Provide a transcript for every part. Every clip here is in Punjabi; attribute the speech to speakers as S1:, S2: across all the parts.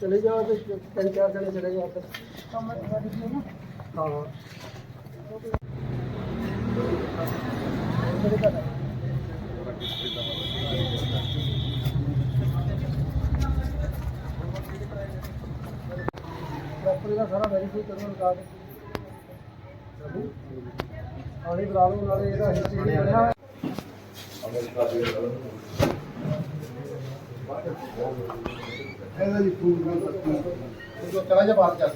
S1: ਚਲੇ ਜਾਓ ਤੇ ਤਿੰਨ ਚਾਰ ਜਣੇ ਚਲੇ ਜਾਓ ਉੱਧਰ ਹਾਂ। ਪ੍ਰੋਪਰਟੀ ਦਾ ਸਾਰਾ ਵੈਰੀਫਾਈ ਕਰੋ ਲਗਾ ਕੇ ਆਣੀ ਬੁਲਾ ਲਓ ਨਾਲੇ ਇਹਦਾ ਹਿੱਸੇ ਬਣਿਆ ਹੋਇਆ
S2: ਇਹਦਾ ਜੀ ਫੂਡ ਉਹ ਚਲਾ ਜਾ ਬਾਹਰ ਚੱਲ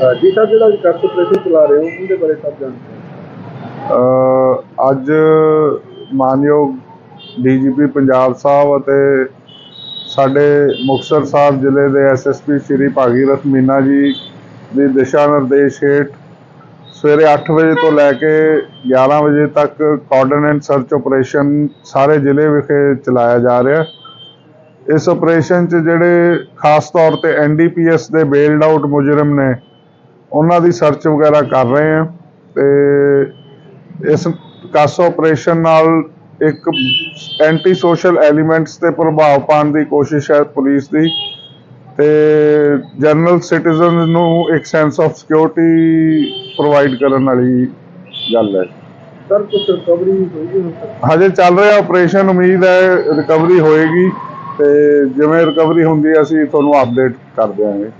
S3: ਜੀ ਸਰ, ਜਿਹੜਾ ਕੱਟ ਆਪਰੇਸ਼ਨ ਚਲਾ ਰਹੇ ਹੋ, ਉਹਦੇ ਬਾਰੇ ਸਭ ਜਾਣਦੇ ਅੱਜ ਮਾਨਯੋਗ ਡੀਜੀਪੀ ਪੰਜਾਬ ਸਾਹਿਬ ਅਤੇ ਸਾਡੇ ਮੁਕਤਸਰ ਸਾਹਿਬ ਜ਼ਿਲ੍ਹੇ ਦੇ ਐਸਐਸਪੀ ਸ਼੍ਰੀ ਭਾਗੀਰਥ ਮੀਨਾ ਜੀ ਦੇ ਦਿਸ਼ਾ ਨਿਰਦੇਸ਼ ਹੇਠ ਸਵੇਰੇ 8 ਵਜੇ ਤੋਂ ਲੈ ਕੇ 11 ਵਜੇ ਤੱਕ ਕੋਆਰਡੀਨੇਟ ਸਰਚ ਆਪਰੇਸ਼ਨ ਸਾਰੇ ਜ਼ਿਲ੍ਹੇ ਵਿਖੇ ਚਲਾਇਆ ਜਾ ਰਿਹਾ। ਇਸ ਆਪਰੇਸ਼ਨ 'ਚ ਜਿਹੜੇ ਖਾਸ ਤੌਰ ਤੇ ਐਨਡੀਪੀਐਸ ਦੇ ਬੇਲਡ ਆਊਟ ਮੁਜਰਮ ਨੇ ਉਹਨਾਂ ਦੀ ਸਰਚ ਵਗੈਰਾ ਕਰ ਰਹੇ ਹਾਂ ਤੇ ਇਸ ਕਾਸੋ ਆਪਰੇਸ਼ਨ ਨਾਲ ਇੱਕ ਐਂਟੀ ਸੋਸ਼ਲ ਐਲੀਮੈਂਟਸ ਤੇ ਪ੍ਰਭਾਵ ਪਾਉਣ ਦੀ ਕੋਸ਼ਿਸ਼ ਹੈ ਪੁਲਿਸ ਦੀ ਤੇ ਜਨਰਲ ਸਿਟੀਜ਼ਨ ਨੂੰ ਇੱਕ ਸੈਂਸ ਆਫ ਸਿਕਿਉਰਿਟੀ ਪ੍ਰੋਵਾਈਡ ਕਰਨ ਵਾਲੀ ਗੱਲ ਹੈ।
S1: ਸਰ ਕੁਝ ਰਿਕਵਰੀ ਹੋਈ
S3: ਹਜੇ ਚੱਲ ਰਿਹਾ ਆਪਰੇਸ਼ਨ ਉਮੀਦ ਹੈ ਰਿਕਵਰੀ ਹੋਏਗੀ ਤੇ ਜਿਵੇਂ ਰਿਕਵਰੀ ਹੁੰਦੀ ਹੈ ਅਸੀਂ ਤੁਹਾਨੂੰ ਅਪਡੇਟ ਕਰ ਦਿਆਂਗੇ।